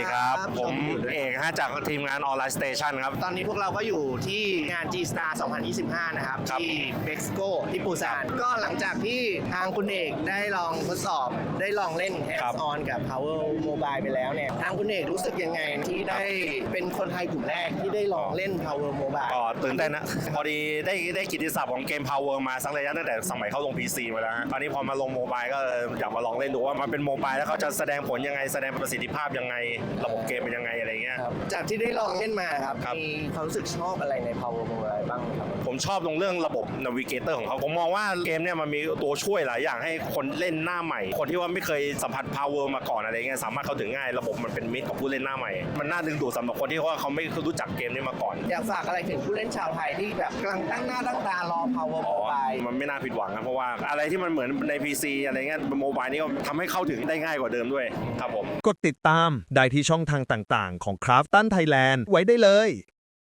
ดีครับครับผมผมเอกฮะจากทีมงานออนไลน์สเตชันครับ ตอนนี้พวกเราก็อยู่ที่งาน G Star 2025 นะครับ ครับ ที่เม็กซิโกที่ปูซาน ก็หลังจากที่ทางคุณเอกได้ลองทดสอบ ได้ลองเล่น hands on กับ Power Mobile ไปแล้วเนี่ย ทางคุณเอกรู้สึกยังไงที่ได้เป็นคนไทยกลุ่มแรกที่ได้ลองเล่น Power Mobile ก็ตื่นเต้นนะ พอดีได้ได้กิตติศัพท์ของเกม Power มาสักระยะตั้งแต่สมัยเข้าลง PC มาแล้วฮะตอนนี้พอมาลงโมบายก็อยากมาลองเล่นดูว่ามันเป็นโมบายแล้วเขาจะแสดงผลยังไงแสดงประสิทธิภาพยังไงระบบเกมเป็นยังไงอะไรเงี้ย ครับจากที่ได้ลองเล่นมาครับ ครับ มีความรู้สึกชอบอะไรใน Power Mobile บ้างไหมครับ ผมชอบตรงเรื่องระบบ Navigator ของเขาผมมองว่าเกมเนี่ยมันมีตัวช่วยหลายอย่างให้คนเล่นหน้าใหม่ คนที่ว่าไม่เคยสัมผัส power มาก่อนอะไรเงี้ยสามารถเข้าถึงง่ายระบบมันเป็นมิตรกับผู้เล่นหน้าใหม่ มันน่าดึงดูดสำหรับคนที่ว่าเขาไม่รู้จักเกมนี้มาก่อนอยากฝากอะไรถึงผู้เล่นชาวไทยที่แบบกำลังตั้งหน้าตั้งตารอ Power Mobile มันไม่น่าผิดหวังครับเพราะว่าอะไรที่มันเหมือนใน PC อะไรเงี้ยโมบายนี่ก็ทำให้เข้าถึงได้ง่ายกว่าเดิมด้วยครับผม กดติดตามได้ที่ช่องทางต่างๆ ของ Craft ตันไทยแลนด์ไว้ได้เลย